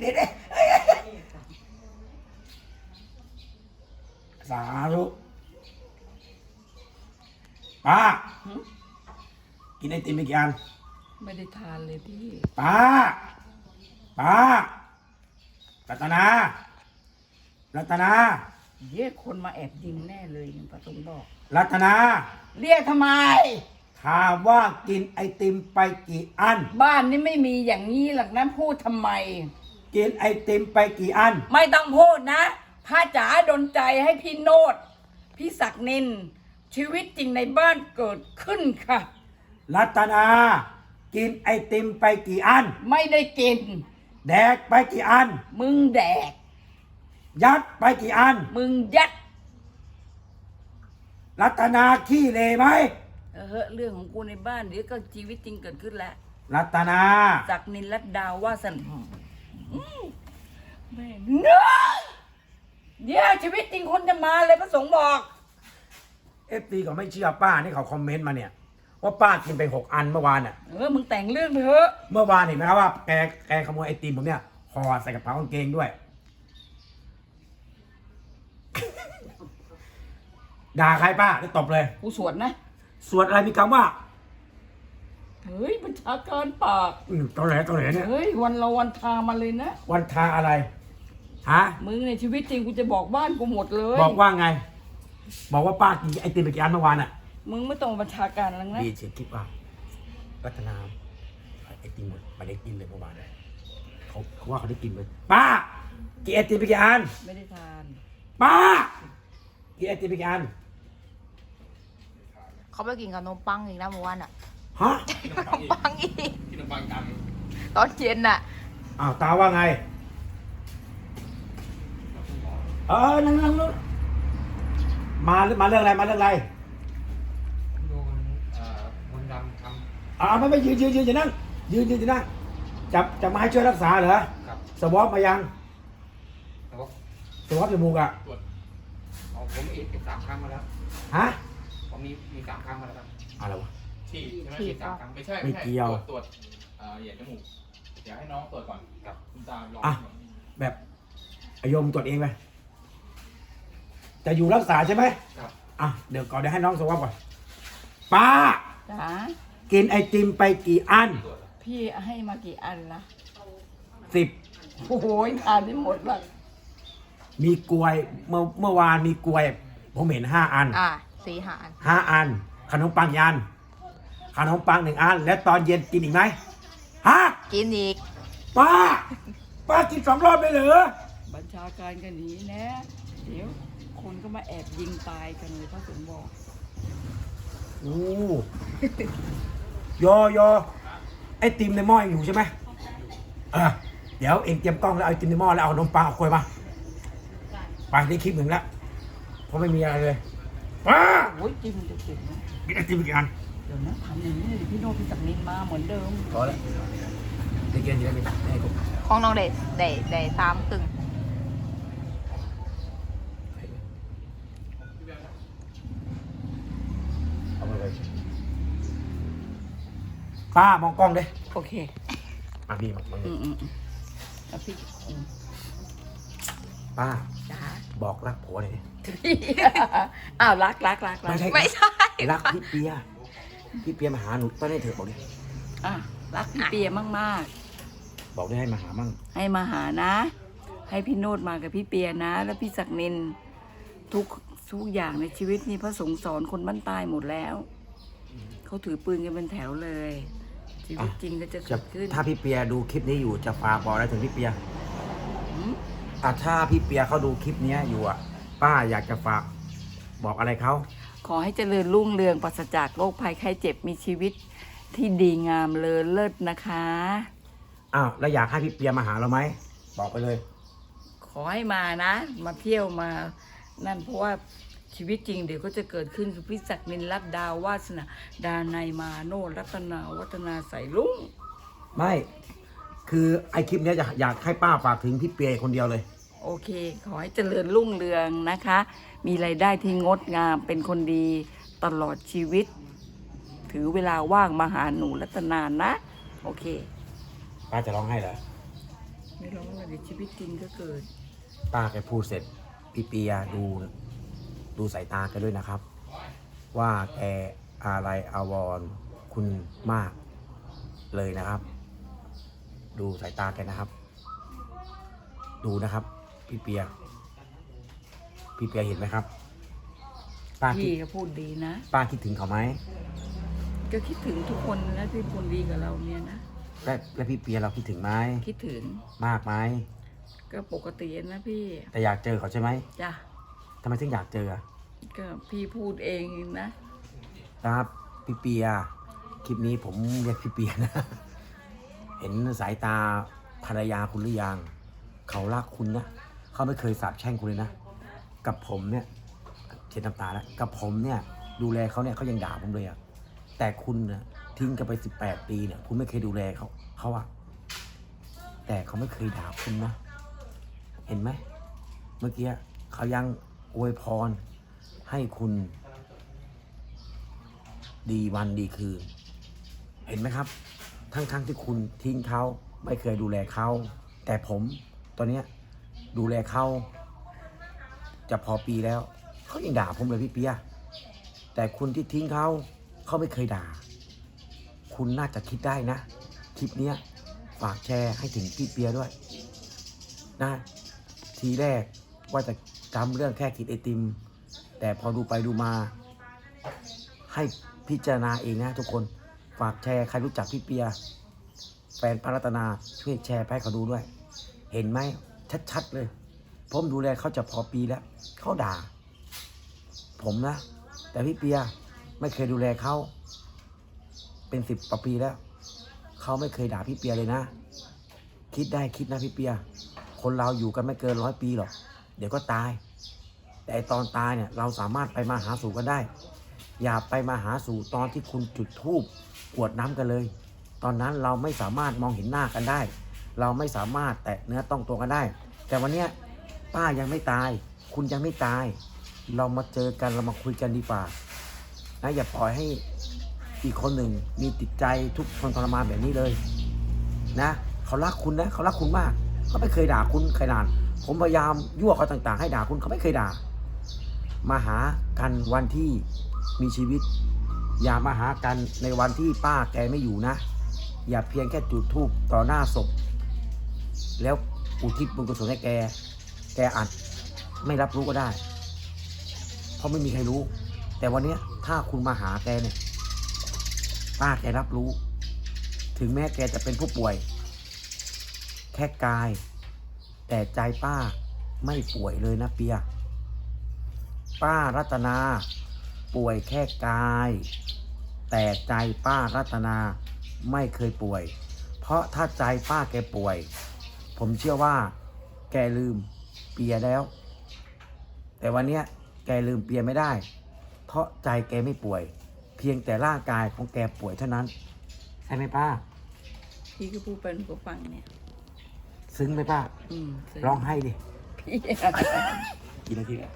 เดี๋ยวเดี๋ยวสาธุป้ากินไอติมไปกี่อันไม่ได้ทานเลยพี่ป้าป้ารัตนารัตนาเรียกคนมาแอบยิงแน่เลยพระสงฆ์บอก รัตนา เรียกทำไม ถามว่ากินไอติมไปกี่อัน บ้านนี่ไม่มีอย่างนี้หรอกนะพูดทำไม กินไอติมไปกี่อัน ไม่ต้องพูดนะพระจ๋าดนใจให้พี่โนดพี่ศักนิน ชีวิตจริงในบ้านเกิดขึ้นค่ะ รัตนา กินไอติมไปกี่อัน ไม่ได้กิน แดกไปกี่อัน มึงแดก ยัดไปกี่อัน มึงยัด รัตนาขี้เลไหมเออเฮ้อเรื่องของกูในบ้านเดี๋ยวก็ชีวิตจริงเกิดขึ้นแล้ว รัตนาศักนินรัตดาวว่าสันอืม แม่เนื้อเดี๋ยวชีวิตจริงคนจะมาเลยพระสงฆ์บอก เอฟซีเขาไม่เชื่อป้านี่เขาคอมเมนต์มาเนี่ย ว่าป้ากินไปหกอันเมื่อวานน่ะ เออมึงแต่งเรื่องไปเถอะเมื่อวานเห็นไหมครับว่าแกแกขโมยไอติมผมเนี่ยห่อใส่กระเป๋ากางเกงด้วย ด่าใครป้าได้ตบเลย กูสวนนะส่วนอะไรมีคำว่า เฮ้ยบัญชาการปากอืมตอแหลตอแหลเนี่ย เฮ้ยวันละวันทามาเลยนะ วันทาอะไรฮะมึงในชีวิตจริงกูจะบอกบ้านกูหมดเลย บอกว่าไง บอกว่าป้ากินไอติมไปกี่อันเมื่อวานอะ มึงไม่ต้องบัญชาการแล้วนะดีเสียคลิปว่ารัตนาไอติมหมดไม่ได้กินเลยเมื่อวานเลยเขาเขาว่าเขาได้กินเลยป้ากินไอติมไปกี่อันไม่ได้ทานป้ากินไอติมไปกี่อันเขาไปกินกับนมปังอีกนะเมื่อวานอะ ฮะขนมปังอีกตอนเย็นอะ อ้าวตาว่าไงเออนั่งนั่งนั่งมาหรือมาเรื่องอะไรมาเรื่องอะไรโดนเอ่อมนต์ดำทอ่าไม่ไม่ยืนยืนยืนอย่านั่งยืนยืนอย่านั่งจะจะมาให้ช่วยรักษาเหรอำครับสวอปมายังแต่ว่าสวอปจมูกอะตรวจเอาผมอีกสามครั้งมาแล้ว ฮะผมมีมีสามครั้งมาแล้วครับอะไรวะ ที่ใช่ไหมฉีมีดสามครั้งไม่ใช่ไม่ใช่เกี่ยวตรวจตรวจเอ่อเหยียดจมูกเดี๋ยวให้น้องตรวจก่อนกับคุณตาลองอะ แบบอายมตรวจเองไปจะอยู่รักษาใช่ไหมครับอะเดี๋ยวก่อนเดี๋ยวให้น้องสวอปก่อนป้า จ๋ากินไอติมไปกี่อันตรวจแล้วพี่ให้มากี่อันละสิบโอ้โหทานได้หมดละมีกล้วยเมื่อเมื่อวานมีกล้วย ผมเห็นห้าอันอ่าสีหารห้าอัน ขนมปังยัน ขนมปังหนึ่งอัน และตอนเย็นกินอีกไหมฮะกินอีก ป้า ป้ากินสองรอบเลยเหรอบัญชาการกันหนีนะ เดี๋ยวคนก็มาแอบยิงตายกันเลยพระสงฆ์บอกโอ้ยอยอไอติมในหม้อยังอยู่ใช่ไหมเออเดี๋ยวเองเตรียมกล้องแล้วเอาไอติมในหม้อแล้วเอาขนมปังเอากล้วยมาไปได้คลิปหนึ่งแล้วเพราะไม่มีอะไรเลยป้าโอ้ยจิ้มจะเก่งนะกินไอติมไปกี่อันเดี๋ยวนะทำอย่างนี้เลยพี่โนตพี่ศักนินมาเหมือนเดิมพอแล้วได้กินเยอะเลยให้กูของน้องเดได้ได้สามครึ่งเอาไปเลยป้ามองกล้องดิโอเค มาพี่มามาอืมอืมอืมแล้วพี่อืมป้าจ๋าบอกรักผัวหน่อยดิ อ้าวรักรักรักรักไม่ใช่ไม่ใช่รักพี่เปีย พี่เปียมาหาหนูป้าได้เถอะบอกดิอะรักพี่เปียมากบอกได้ให้มาหามั่งๆ ให้มาหานะ ให้พี่โนดมากับพี่เปียนะ แล้วพี่ศักนินทุกทุกอย่างในชีวิตนี่พระสงฆ์สอนคนบ้านใต้หมดแล้ว เขาถือปืนกันเป็นแถวเลย ชีวิตจริงก็จะจะเกิดขึ้นถ้าพี่เปียดูคลิปนี้อยู่จะฝากบอกอะไรถึงพี่เปียอืมอะถ้าพี่เปียเขาดูคลิปเนี้ยอยู่อะป้าอยากจะฝากบอกอะไรเขา ขอให้เจริญรุ่งเรืองปราศจากโรคภัยไข้เจ็บมีชีวิตที่ดีงามเลอเลิศนะคะ อ้าว แล้วอยากให้พี่เปียมาหาเราไหม บอกไปเลย ขอให้มานะ มาเที่ยวมา นั่นเพราะว่าชีวิตจริงเดี๋ยวก็จะเกิดขึ้นคือพิศักดิ์นินรัตดาววาสนาดานายมาโนรัตนาวัฒนาใสลุง ไม่ คือไอคลิปเนี้ยจะอยากให้ป้าฝากถึงพี่เปียคนเดียวเลย โอเค ขอให้เจริญรุ่งเรืองนะคะ มีรายได้ที่งดงามเป็นคนดีตลอดชีวิต ถือเวลาว่างมาหาหนูรัตนานะ โอเค ป้าจะร้องให้เหรอไม่ร้องเลยเดี๋ยวชีวิตจริงก็เกิด ป้าแกพูดเสร็จพี่เปียดูดูสายตาแกด้วยนะครับ ว่าแกอะไรอาวรณ์คุณมากเลยนะครับ ดูสายตาแกนะครับ ดูนะครับ พี่เปีย พี่เปียเห็นไหมครับ ป้าคิพี่ดก็พูดดีนะ ป้าคิดถึงเขาไหมก็คิดถึงทุกคนนะที่พูดดีกับเราเนี่ยนะ และและพี่เปียเราคิดถึงไหมคิดถึงมากไหมก็ปกตินะพี่แต่อยากเจอเขาใช่ไหมจ้ะทำไมถึงอยากเจออะก็พี่พูดเองนะ นะครับ พี่เปียคลิปนี้ผมเรียกพี่เปียนะ เห็นสายตาภรรยาคุณหรือยังเขารักคุณนะ เขาไม่เคยสาบแช่งคุณเลยนะ กับผมเนี่ยเช็ดน้ำตาแล้วกับผมเนี่ยดูแลเขาเนี่ยเขายังด่าผมเลยอะแต่คุณนี่ยทิ้งกันไปสิบแปดปีเนี่ย คุณไม่เคยดูแลเขาเขาอะแต่เขาไม่เคยด่าคุณนะ เห็นไหมเมื่อกี้เขายังอวยพรให้คุณ ดีวันดีคืน เห็นไหมครับ ทั้งๆทที่คุณทิ้งเขาไม่เคยดูแลเขาแต่ผมตอนเนี้ย ดูแลเขาจะพอปีแล้วเขายังด่าผมเลยพี่เปียแต่คุณที่ทิ้งเขาเขาไม่เคยด่า คุณน่าจะคิดได้นะ คลิปนี้ฝากแชร์ให้ถึงพี่เปียด้วยนะทีแรกว่าจะจำเรื่องแค่กินไอติม แต่พอดูไปดูมา ให้พิจารณาเองนะทุกคนฝากแชร์ใครรู้จักพี่เปีย แฟนปารัตนาช่วยแชร์ไปให้เขาดูด้วย เห็นไหม ชัดๆเลย ผมดูแลเขาจะพอปีแล้วเขาด่า ผมนะ แต่พี่เปียไม่เคยดูแลเขาเป็นสิบกว่าปีแล้วเขาไม่เคยด่าพี่เปียเลยนะ คิดได้คิดนะพี่เปีย คนเราอยู่กันไม่เกินร้อยปีหรอกเดี๋ยวก็ตาย แต่ตอนตายเนี่ยเราสามารถไปมาหาสู่กันได้ อย่าไปมาหาสู่ตอนที่คุณจุดธูปกวดน้ำกันเลย ตอนนั้นเราไม่สามารถมองเห็นหน้ากันได้ เราไม่สามารถแตะเนื้อต้องตัวกันได้ แต่วันเนี้ยป้ายังไม่ตาย คุณยังไม่ตาย เรามาเจอกันเรามาคุยกันดีกว่านะอย่าปล่อยให้อีกคนหนึ่งมีติดใจทุกข์ทนทรมานแบบนี้เลยนะเขารักคุณนะเขารักคุณมากเขาไม่เคยด่าคุณขนาดผมพยายามยั่วเขาต่าง ๆ ให้ด่าคุณเขาไม่เคยด่า มาหากันวันที่มีชีวิต อย่ามาหากันในวันที่ป้าแกไม่อยู่นะ อย่าเพียงแค่จุดธูปต่อหน้าศพ แล้วอุทิศบุญกุศลให้แก แกอาจไม่รับรู้ก็ได้ เพราะไม่มีใครรู้ แต่วันนี้ถ้าคุณมาหาแกเนี่ยป้าแกรับรู้ ถึงแม้แกจะเป็นผู้ป่วย แค่กาย แต่ใจป้าไม่ป่วยเลยนะเปีย ป้ารัตนาป่วยแค่กาย แต่ใจป้ารัตนาไม่เคยป่วย เพราะถ้าใจป้าแกป่วย ผมเชื่อว่า แกลืมเปียแล้ว แต่วันเนี้ยแกลืมเปียไม่ได้ เพราะใจแกไม่ป่วย เพียงแต่ร่างกายของแกป่วยเท่านั้น ใช่ไหมป้า พี่ก็พูดเป็นก็ฟังเนี่ย ซึ้งไหมป้าอืมซึ้ร้องไห้ดิ พี่ กี่นาทีแล้ว